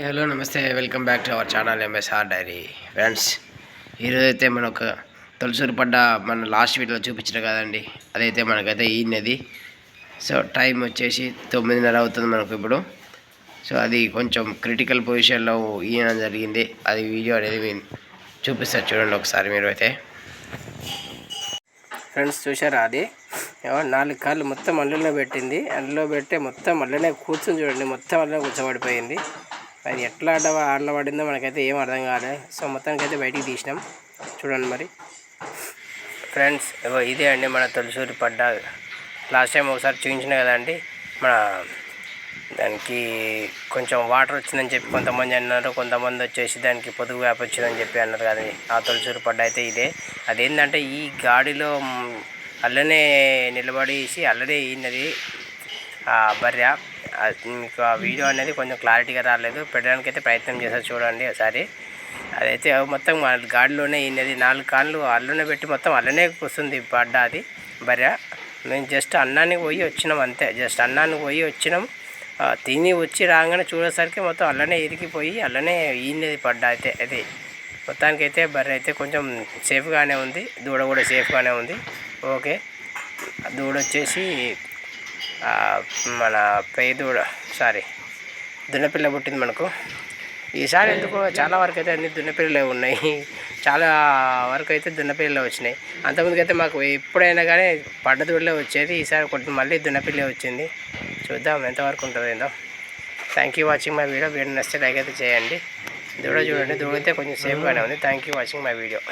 Hello నమస్తే. Welcome back to our channel MSR diary friends ఈరోజైతే మన ఒక తొలసూరు పడ్డ మన లాస్ట్ వీడియోలో చూపించిన కదండి. అదైతే మనకైతే ఈనది సో టైం వచ్చేసి తొమ్మిదిన్నర అవుతుంది మనకు ఇప్పుడు. సో అది కొంచెం క్రిటికల్ పొజిషన్లో ఈయన జరిగింది. అది వీడియో అనేది మేము చూపిస్తారు చూడండి ఒకసారి మీరు అయితే. ఫ్రెండ్స్ చూసారా అది? నాలుగు కాళ్ళు మొత్తం అల్లులో పెట్టింది. అల్లులో పెట్టి మొత్తం అల్లనే కూర్చొని చూడండి. మొత్తం అల్లనే కూర్చోబడిపోయింది. అది ఎట్లా ఆడ ఆడలో పడిందో మనకైతే ఏం అర్థం కాలేదు సో మొత్తానికి అయితే బయటికి తీసినాం. చూడండి మరి. ఫ్రెండ్స్ ఇదే అండి మన తొలిసూరి పడ్డ. లాస్ట్ టైం ఒకసారి చూపించిన కదండి మన దానికి కొంచెం వాటర్ వచ్చిందని చెప్పి కొంతమంది అన్నారు. కొంతమంది వచ్చేసి దానికి పొదుగు వేప వచ్చిందని చెప్పి అన్నారు కదా ఆ తొలిసూరు పడ్డ అయితే ఇదే. అదేంటంటే ఈ గాడిలో అల్లనే నిలబడేసి అల్లనే ఈనది ఆ బర్రె. మీకు ఆ వీడియో అనేది కొంచెం క్లారిటీగా రాలేదు. పెట్టడానికి అయితే ప్రయత్నం చేస్తారు చూడండి ఒకసారి. అదైతే మొత్తం మా గాడిలోనే ఈయనది నాలుగు కాళ్ళు అల్లునే పెట్టి మొత్తం అల్లనే వస్తుంది పడ్డ అది. బర్రె మేము జస్ట్ అన్నానికి పోయి వచ్చినాం అంతే. జస్ట్ అన్నానికి పోయి వచ్చినాం. ఆ, తిని వచ్చి రాగానే చూడేసరికి మొత్తం అల్లనే ఇరికిపోయి అల్లనే ఈనది పడ్డ అయితే అది. మొత్తానికి అయితే బర్రె అయితే కొంచెం సేఫ్గానే ఉంది. దూడ కూడా సేఫ్గానే ఉంది. ఓకే. దూడ వచ్చేసి మన పెయ్య సారీ దున్నపిల్ల పుట్టింది మనకు. ఈసారి ఎందుకో చాలా వరకు అయితే అన్ని దున్నపిల్లలే ఉన్నాయి. చాలా వరకు అయితే దున్నపిల్లలే వచ్చినాయి. అంతకుముందుకు అయితే మాకు ఎప్పుడైనా కానీ పడ్డ దూడలే వచ్చేది ఈసారి కొంచెం మళ్ళీ దున్నపిల్లే వచ్చింది. చూద్దాం ఎంతవరకు ఉంటుందో ఏందో. Thank you watching my video video నచ్చితే లైక్ అయితే చేయండి. దూడ చూడండి. దూడితే కొంచెం సేఫ్గానే ఉంది. Thank you watching my video